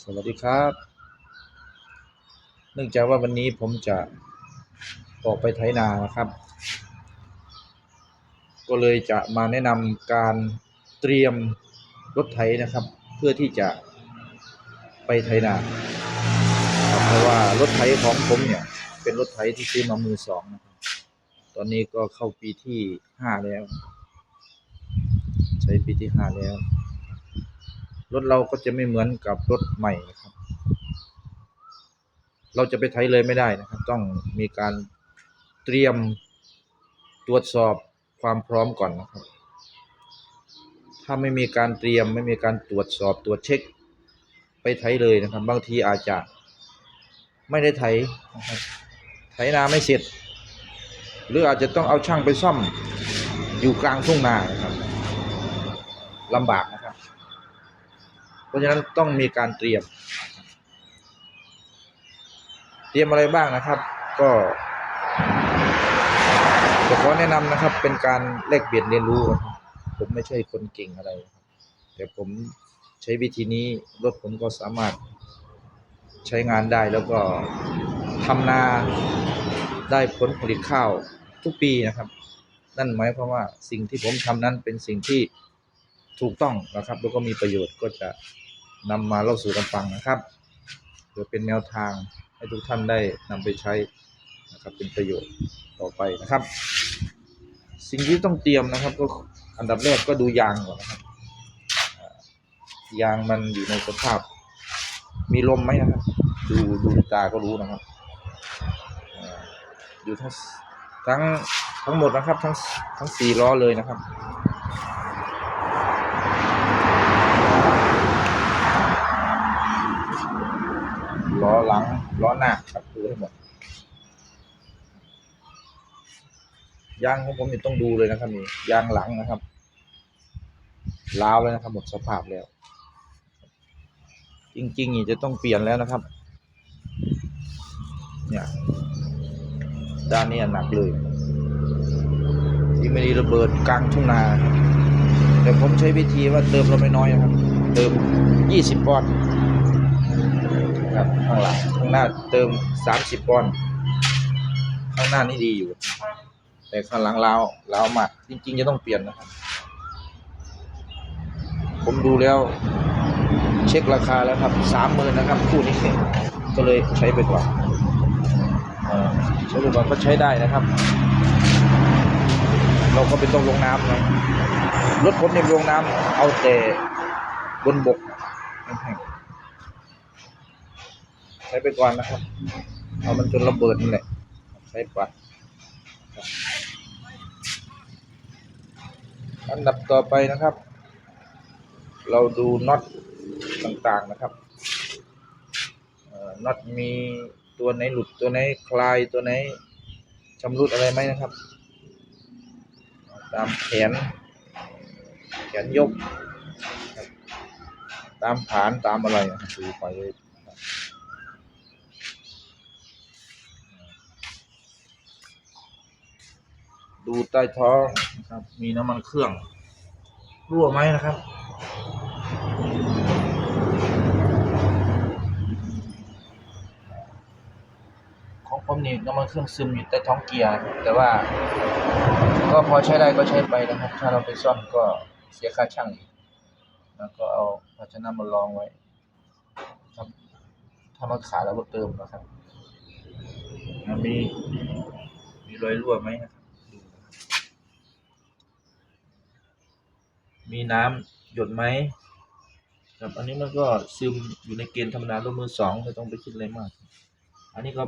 สวัสดีครับ เนื่องจากว่าวันนี้ผมจะออกไปไถนานะครับ ก็เลยจะมาแนะนำการเตรียมรถไถนะครับ เพื่อที่จะไปไถนาเพราะว่ารถไถของผมเนี่ย เป็นรถไถที่ซื้อมามือสองนะครับ ตอนนี้ก็เข้าปีที่ห้าแล้ว ใช้ปีที่ห้าแล้ว รถเราก็จะไม่เหมือนกับรถใหม่นะครับ เราจะไปไถเลยไม่ได้นะครับ ต้องมีการเตรียมตรวจสอบความพร้อมก่อนนะครับ ถ้าไม่มีการเตรียมไม่มีการตรวจสอบตรวจเช็ค ไปไถเลยนะครับ บางทีอาจจะไม่ได้ไถนะครับไถนาไม่เสร็จ หรืออาจจะต้องเอาช่างไปซ่อมอยู่กลางทุ่งนานะครับลำบาก รับเพราะฉะนั้นต้องมีการเตรียม เตรียมอะไรบ้างนะครับ ก็ขอแนะนำนะครับ เป็นการแลกเปลี่ยนเรียนรู้ครับผมไม่ใช่คนเก่งอะไรครับแต่ผมใช้วิธีนี้รถผมก็สามารถใช้งานได้แล้วก็ทำนาได้ผลผลิตข้าวทุกปีนะครับ นั่นหมายความว่าสิ่งที่ผมทำนั้นเป็นสิ่งที่ถูกต้องนะครับ แล้วก็มีประโยชน์ก็จะ นำมาเล่าสู่กันฟังนะครับเพื่อเป็นแนวทางให้ทุกท่านได้นำไปใช้นะครับเป็นประโยชน์ต่อไปนะครับ สิ่งที่ต้องเตรียมนะครับก็อันดับแรกก็ดูยางก่อนนะครับยางมันอยู่ในสภาพ มีลมไหมนะครับ ดูดูตาก็รู้นะครับอยู่ทั้งทั้งทั้งหมดนะครับ ทั้งทั้งสี่ล้อเลยนะครับ ล้อหลังล้อหน้าครับดูให้หมดยางของผมนี่ต้องดูเลยนะครับนี่ยางหลังนะครับล้าวเลยนะครับ หมดสภาพแล้ว จริงๆนี่จะต้องเปลี่ยนแล้วนะครับ เนี่ยด้านนี้หนักเลยที่ไม่ดีระเบิดกลางทุ่งนาแต่ผมใช้วิธีว่าเติมลงไปน้อยนะครับ เติมยี่สิบปอนด์ ครับข้างหลังข้างหน้าเติมสามสิบปอนด์ข้างหน้านี่ดีอยู่ แต่ข้างหลังลาวลาวมากจริง ๆ จะต้องเปลี่ยนนะครับ ผมดูแล้ว เช็คราคาแล้วครับสามหมื่นนะครับคู่นี้ก็เลยใช้ไปก่อนเอ่อใช้ไปก่อนก็ใช้ได้นะครับ เราก็เป็นต้องลงน้ำนะรถผมเนี่ยลงน้ำเอาแต่บนบกไม่ให้ใช้ไปก่อนนะครับ เอามันจนระเบิดนี่แหละใช้ไปอันดับต่อไปนะครับ เราดูน็อตต่างๆนะครับน็อตมีตัวไหนหลุดตัวไหนคลายตัวไหนชำรุดอะไรไหมนะครับ ตามแขนแขนยกครับตามฐานตามอะไรดูไปเลยครับ ดูใต้ท้องนะครับ มีน้ำมันเครื่อง รั่วไหมนะครับ ของผมนี่น้ำมันเครื่องซึมอยู่ใต้ท้องเกียร์ แต่ว่า ก็พอใช้ได้ก็ใช้ไปนะครับ ถ้าเราไปซ่อมก็เสียค่าช่างอีก แล้วก็เอาภาชนะมารองไว้ครับถ้ามันขาดเราก็เติมนะครับมีมีรอยรั่วไหมนะครับ มีน้ำหยดไหมครับอันนี้มันก็ซึมอยู่ในเกณฑ์ธรรมดารถมือสองไม่ต้องไปคิดอะไรมาก อันนี้ก็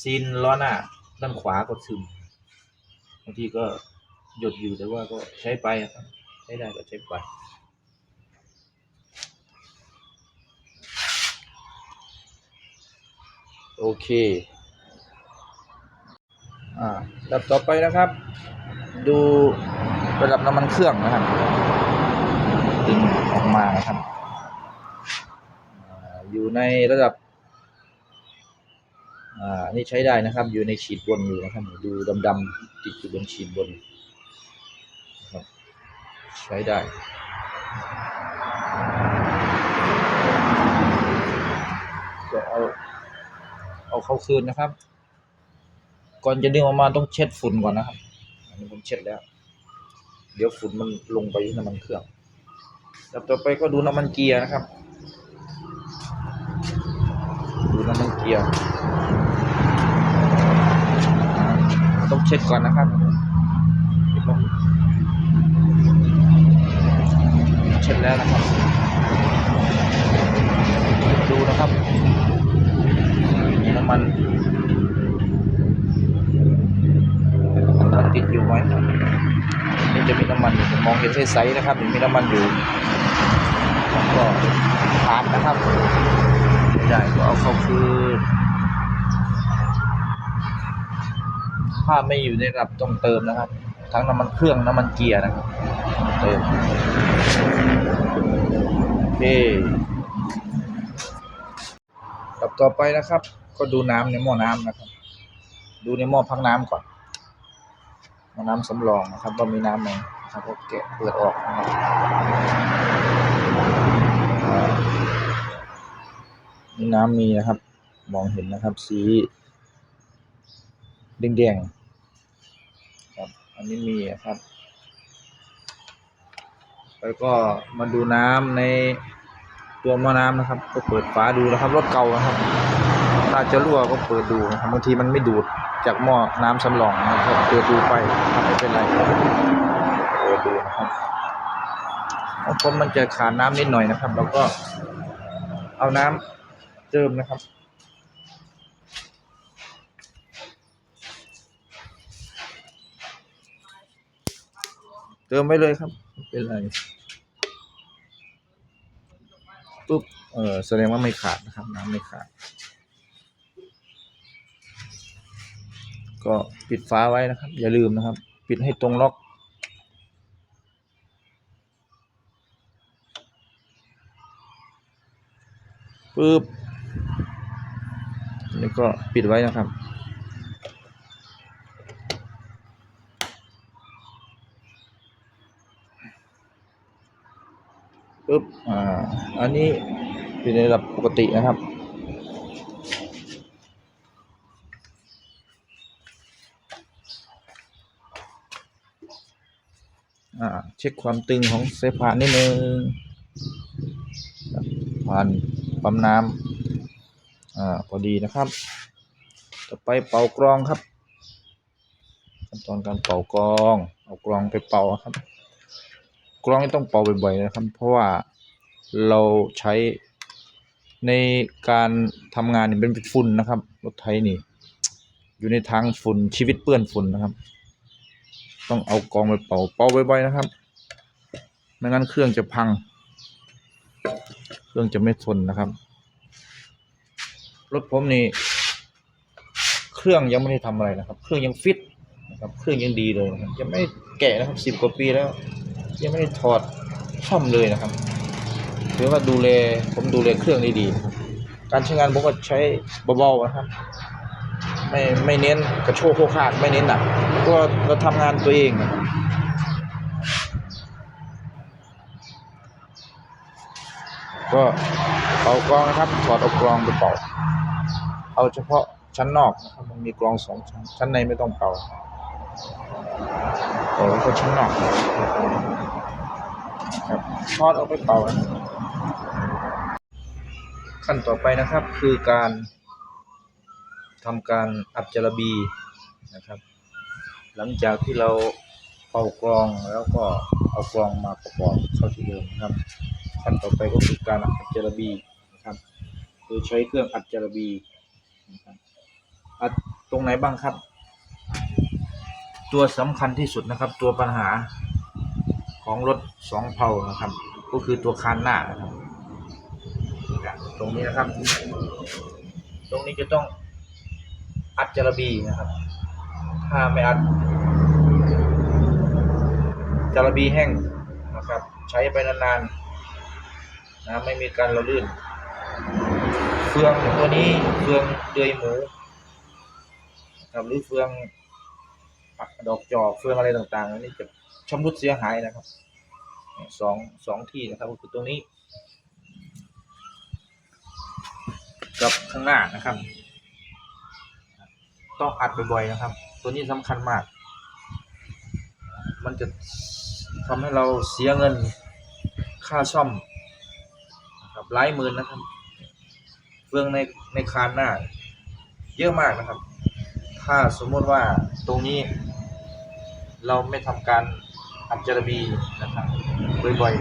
ซีนล้อหน้าด้านขวาก็ซึมบางทีก็หยดอยู่แต่ว่าก็ใช้ไปครับใช้ได้ก็ใช้ไปโอเค อ่าระดับต่อไปนะครับ ดู ระดับน้ำมันเครื่องนะครับดึงออกมานะครับอยู่ในระดับอ่านี่ใช้ได้นะครับ อยู่ในฉีดบนอยู่นะครับ ดูดำๆติดอยู่บนฉีดบนครับใช้ได้จะเอาเอาเข้าคืนนะครับ ก่อนจะดึงออกมาต้องเช็ดฝุ่นก่อนนะครับ อันนี้ผมเช็ดแล้ว เดี๋ยวฝุ่นมันลงไปที่น้ำมันเครื่องล้วต่อไปก็ดูน้ำมันเกียร์นะครับ ดูน้ำมันเกียร์ต้องเช็ดก่อนนะครับเช็ดแล้วนะครับ ดูนะครับน้ำมันมันติดอยู่ไหม นี่จะมีน้ำมันอยู่มองเห็นใสๆนะครับมีน้ำมันอยู่แล้วก็ขาดนะครับไม่ได้ก็เอาเข้าคืนถ้าไม่อยู่ในระดับต้องเติมนะครับ ทั้งน้ำมันเครื่องน้ำมันเกียร์นะครับเติมโอเคตับต่อไปนะครับ ก็ดูน้ำในหม้อน้ำนะครับ ดูในหม้อพักน้ำก่อน น้ำสำรองนะครับว่ามีน้ำไหมครับก็แกะเปิดออกนะครับมีน้ำมีนะครับ มองเห็นนะครับ สีแดงๆครับ อันนี้มีนะครับ แล้วก็มาดูน้ำในตัวหม้อน้ำนะครับ ก็เปิดฝาดูนะครับรถเก่านะครับ ถ้าจะรั่วก็เปิดดูนะครับบางทีมันไม่ดูดจากหม้อน้ำสำรองนะครับเปิดดูไปไม่เป็นไรเปิดดูนะครับบางคนมันจะขาดน้ำนิดหน่อยนะครับเราก็เอาน้ำเติมนะครับ เติมไว้เลยครับไม่เป็นไรปุ๊บเออแสดงว่าไม่ขาดนะครับ น้ำไม่ขาด ก็ปิดฝาไว้นะครับ อย่าลืมนะครับ ปิดให้ตรงล็อก ปึ๊บแล้วก็ปิดไว้นะครับ ปึ๊บ อ่า อันนี้อยู่ในระดับปกตินะครับ อ่าเช็คความตึงของเซฟผ่านนิดนึงผ่านปั๊มน้ำอ่าพอดีนะครับ ต่อไปเป่ากรองครับขั้นตอนการเป่ากรอง เอากรองไปเป่าครับ กรองนี่ต้องเป่าบ่อยๆนะครับ เพราะว่าเราใช้ในการทำงานนี่เป็นฝุ่นนะครับรถไถนี่ อยู่ในทางฝุ่นชีวิตเปื้อนฝุ่นนะครับ ต้องเอากองไปเป่าเป่าบ่อยๆนะครับ ไม่งั้นเครื่องจะพัง เครื่องจะไม่ทนนะครับ รถผมนี่เครื่องยังไม่ได้ทำอะไรนะครับ เครื่องยังฟิตนะครับเครื่องยังดีเลยยังไม่แกะนะครับสิบกว่าปีแล้ว ยังไม่ได้ถอดซ่อมเลยนะครับถือว่าดูแลผมดูแลเครื่องได้ดีนะครับการใช้งานผมก็ใช้เบาๆนะครับ ไม่ไม่เน้นกระโชกโคกคากไม่เน้นหนัก เพราะว่าเราทำงานตัวเองก็เป่ากรองนะครับถอดเอากรองไปเป่า เอาเฉพาะชั้นนอกนะครับมันมีกรองสองชั้น ชั้นในไม่ต้องเป่าเป่าเฉพาชั้นนอกครับทอดเอาไปเป่านะขั้นต่อไปนะครับคือการทำการอัดจระบีนะครับ หลังจากที่เราเป่ากรองแล้วก็เอากรองมาประกอบเข้าที่เดิมนะครับ ขั้นต่อไปก็คือการอัดจระบีนะครับ โดยใช้เครื่องอัดจระบีนะครับอัดตรงไหนบ้างครับ ตัวสำคัญที่สุดนะครับ ตัวปัญหาของรถสองเพลานะครับ ก็คือตัวคานหน้านะครับตรงนี้นะครับ ตรงนี้จะต้องอัดจระบีนะครับ ถ้าไม่อัดจระบีแห้งนะครับ ใช้ไปนานๆนะไม่มีการระลื่น เฟืองตัวนี้เฟืองเดือยหมูครับหรือเฟืองดอกจอกเฟืองอะไรต่างๆนนี้จะชำรุดเสียหายนะครับสองสองที่นะครับก็คือตรงนี้ กับข้างหน้านะครับ ต้องอัดบ่อยๆนะครับ ตัวนี้สำคัญมาก มันจะทำให้เราเสียเงินค่าซ่อมนะครับหลายหมื่นนะครับ เฟืองในในคานหน้า เยอะมากนะครับ ถ้าสมมติว่าตรงนี้ เราไม่ทำการอัดจระบีนะครับบ่อย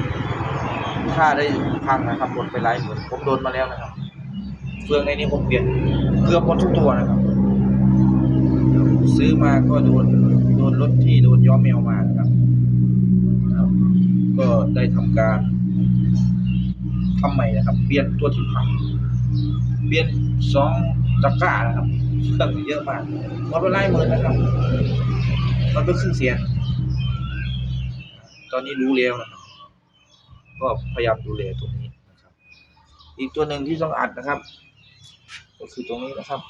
ๆ ถ้าได้พังนะครับหมดไปหลายหมื่นผมโดนมาแล้วนะครับ เฟืองในนี้ผมเปลี่ยนเกือบหมดทุกตัวนะครับ ซื้อมาก็โดนโดนรถที่โดนย้อมแมวมานะครับ ก็ได้ทำการทำใหม่นะครับ เปลี่ยนตัวที่พังเปลี่ยนสองตะกร้านะครับเครื่องเยอะมากหมดไปหลายหมื่นนะครับมันก็ครึ่งเสียนตอนนี้รู้แล้วนะครับ ก็พยายามดูแลตรงนี้นะครับ อีกตัวหนึ่งที่ต้องอัดนะครับ ก็คือตรงนี้นะครับ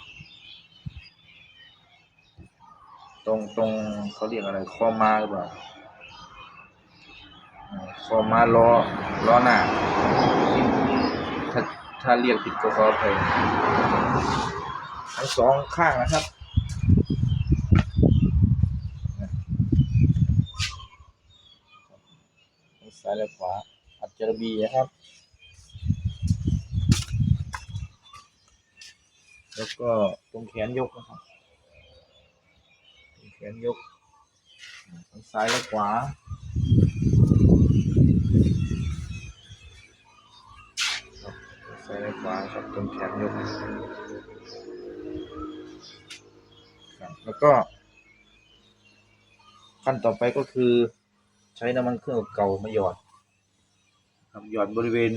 ตรงตรงเขาเรียกอะไรคอมาหรือเปล่าคอมาล้อล้อหน้าถ้าถ้าเรียกผิดก็ขออภัยทั้งสองข้างนะครับซ้ายและขวาอัดจระบีนะครับ แล้วก็ตรงแขนยกนะครับ นยกทั้งซ้ายและขวาครับซ้ายและขวาครับตรงแขนยกครับแล้วก็ ขั้นต่อไปก็คือใช้น้ำมันเครื่องเก่ามาหยอดครับหยอดบริเวณ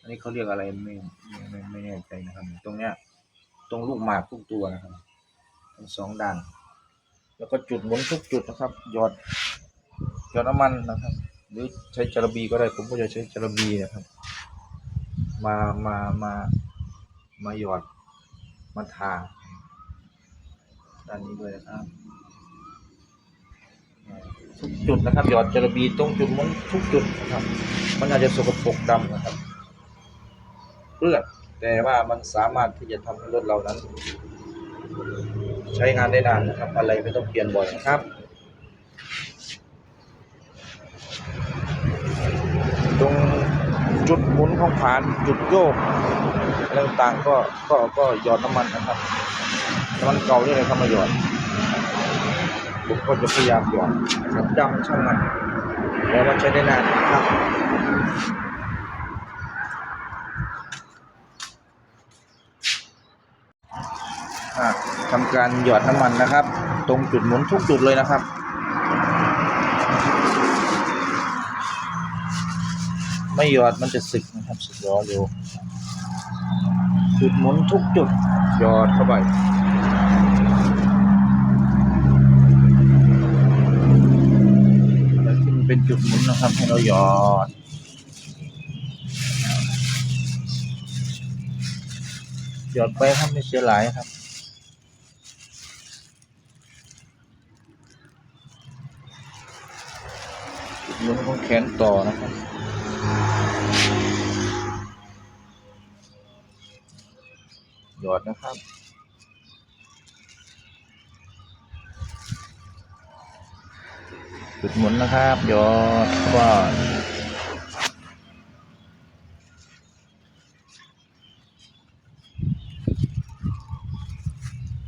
อันนี้เขาเรียกอะไรไม่ไม่ไม่ไม่แน่ใจนะครับ ตรงเนี้ย ตรงลูกหมากทุกตัวนะครับทั้งสองด้าน แล้วก็จุดหมุนทุกจุดนะครับหยอดหยอดน้ำมันนะครับ หรือใช้จระบีก็ได้ผมก็จะใช้จระบีนะครับ มามามามาหยอดมาทาด้านนี้ด้วยนะครับทุกจุดนะครับหยอดจระบีตรงจุดหมุนทุกจุดนะครับ มันอาจจะสกปรกดำนะครับเลือดแต่ว่ามันสามารถที่จะทำให้รถเรานั้น ใช้งานได้นานนะครับ อะไรไม่ต้องเปลี่ยนบ่อยนะครับตรงจุดหมุนของผานจุดโยกอะไรต่างๆก็ก็ก็หยอดน้ำมันนะครับน้ำมันเก่านี่เลยเข้ามาหยอดผมก็จะพยายามหยอดนะครับดำช่างมันแล้วมันใช้ได้นานนะครับ อ่าทำการหยอดน้ำมันนะครับ ตรงจุดหมุนทุกจุดเลยนะครับไม่หยอดมันจะสึกนะครับสึกล้อเร็วจุดหมุนทุกจุดหยอดเข้าไปแล้วที่มันเป็นจุดหมุนนะครับให้เราหยอดหยอดไปครับไม่เสียหลายครับ จุดหมุนของแขนต่อนะครับหยอดนะครับจุดหมุนนะครับหยอดก็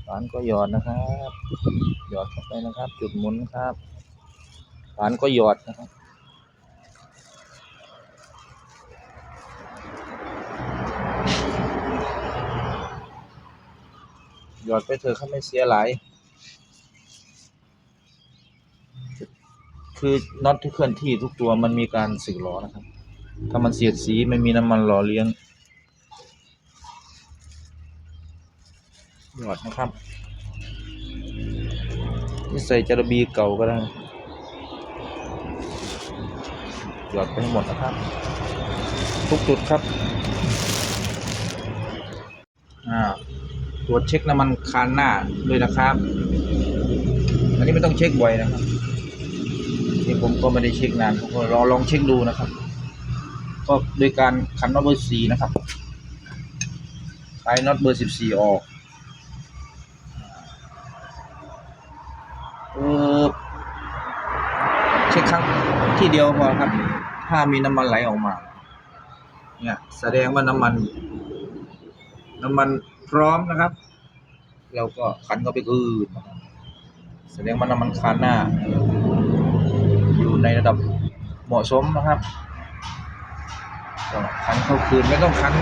ฝานก็หยอดนะครับ หยอดเข้าไปนะครับ จุดหมุนครับฝานก็หยอดนะครับ อดไปเถอะครับไม่เสียหลาย คือน็อตที่เคลื่อนที่ทุกตัวมันมีการสึกหรอนะครับ ถ้ามันเสียดสีไม่มีน้ำมันหล่อเลี้ยงหยอดนะครับนี่ใส่จระบีเก่าก็ได้หยอดไปให้หมดนะครับ ทุกจุดครับ อ่า ตรวจเช็คน้ำมันคานหน้าด้วยนะครับ อันนี้ไม่ต้องเช็คบ่อยนะครับที่ผมก็ไม่ได้เช็คนานผมก็รอลองเช็คดูนะครับ ก็โดยการคันน็อตเบอร์สี่นะครับคลายน็อตเบอร์สิบสี่ออกเออเช็คครั้งที่เดียวพอครับ ถ้ามีน้ำมันไหลออกมา เนี่ยแสดงว่าน้ำมัน น้ำมัน พร้อมนะครับ เราก็คันเข้าไปคืนแสดงว่าน้ำมันคันหน้า อยู่ในระดับเหมาะสมนะครับก็คันเข้าคืนไม่ต้องคัน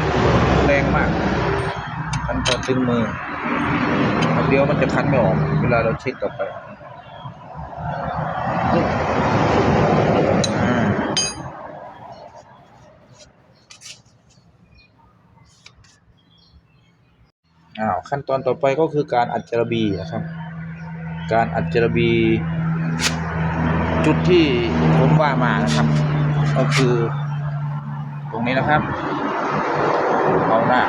แรงมาก คันพอตึงมือเดียวมันจะคันไม่ออก เวลาเราเช็ดกลับไปอ่าอ้าว ขั้นตอนต่อไปก็คือการอัดจระบีนะครับ การอัดจระบีจุดที่ผมว่ามานะครับ ก็คือตรงนี้นะครับเอาหน้า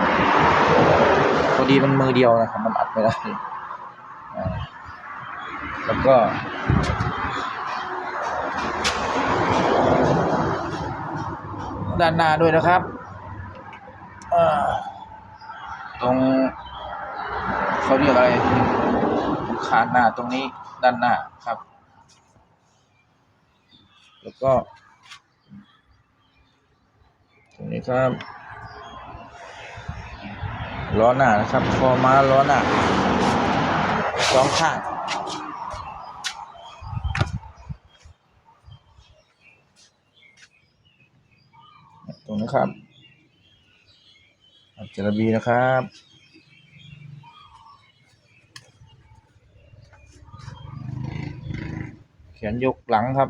พอดีมันมือเดียวนะครับ มันอัดไม่ได้แล้วก็ด้านหน้าด้วยนะครับตรง เขาเรียกอะไรขาหน้าตรงนี้ด้านหน้าครับ แล้วก็ ตรงนี้ครับล้อหน้านะครับคอม้าล้อหน้าสองข้างตรงนี้ครับอัจจระบีนะครับ ขนยกหลังครับ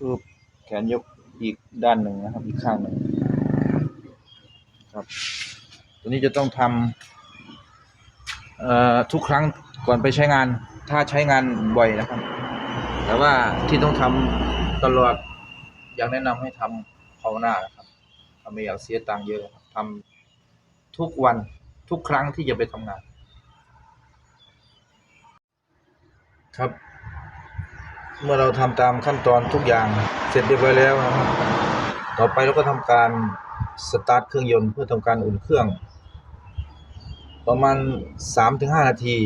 รูปแขนยกอีกด้านหนึ่งนะครับ อีกข้างหนึ่งครับ ตัวนี้จะต้องทำอ่อทุกครั้งก่อนไปใช้งาน ถ้าใช้งานบ่อยนะครับ แต่ว่าที่ต้องทำตลอด อยากแนะนำให้ทำภาวนาครับถ้าไม่อยากเสียตังค์เยอะครับทำทุกวันทุกครั้งที่จะไปทำงาน ครับ เมื่อเราทำตามขั้นตอนทุกอย่างเสร็จเรียบร้อยแล้วต่อไปเราก็ทำการสตาร์ทเครื่องยนต์เพื่อทำการอุ่นเครื่อง ประมาณ 3-5 นาที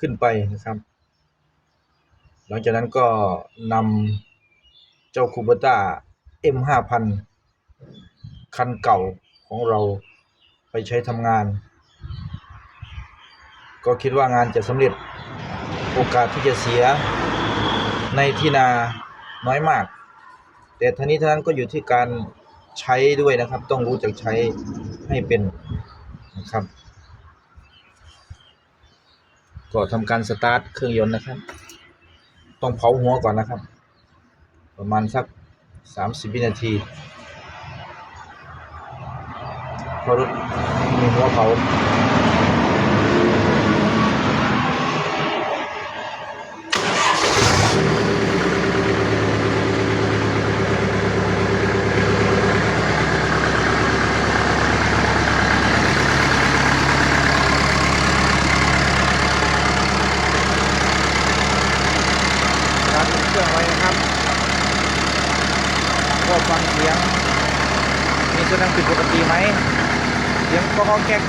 ขึ้นไปนะครับ หลังจากนั้นก็นำ เจ้าคูเบต้า M5000 คันเก่าของเราไปใช้ทำงาน ก็คิดว่างานจะสำเร็จโอกาสที่จะเสียในที่นาน้อยมาก แต่ทั้งนี้ทั้งนั้นก็อยู่ที่การใช้ด้วยนะครับ ต้องรู้จักใช้ให้เป็นนะครับ ก็ทำการสตาร์ทเครื่องยนต์นะครับ ต้องเผาหัวก่อนนะครับ ประมาณสัก 30 วินาทีเพราะรถมีหัวเขา การติดเครื่องไว้นะครับ ก็ฟังเสียง มีเสียงผิดปกติไหม เสียง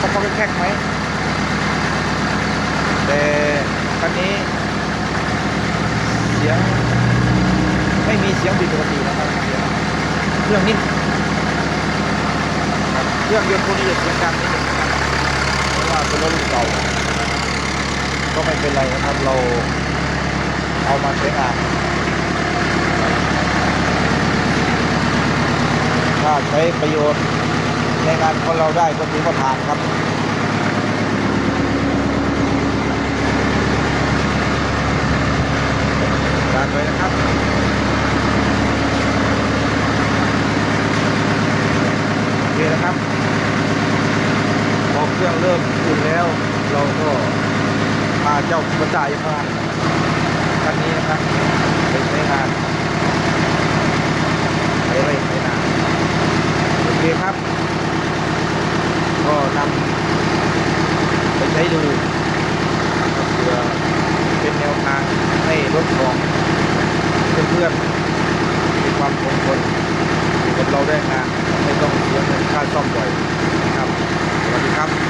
ก็เขาแก๊กเขาเขาแก๊กไหมแต่คันนี้เสียงไม่มีเสียงผิดปกตินะครับเสียงเครื่องนิ่มครับเครื่องยนต์พวกนี้จะเสียงดังนิดนึงเพราะว่าเป็นรถรุ่นเก่าก็ไม่เป็นไรนะครับเราเอามาใช้งานถ้าใช้ประโยชน์ ในงานของเราได้ก็ถือว่าผ่านครับการไปนะครับโอเคนะครับพอเครื่องเริ่มอุ่นแล้ว เราก็พาเจ้าคุจ่ายมาคันนี้นะครับไปใช้งานไปไร่ไปนาโอเคครับ ก็นำไปใช้ดูเพื่อเป็นแนวทางให้รถของเพื่อนๆมีความคงทนอยู่กับเราได้นานไม่ต้องเสียเงินค่าซ่อมบ่อยนะครับสวัสดีครับ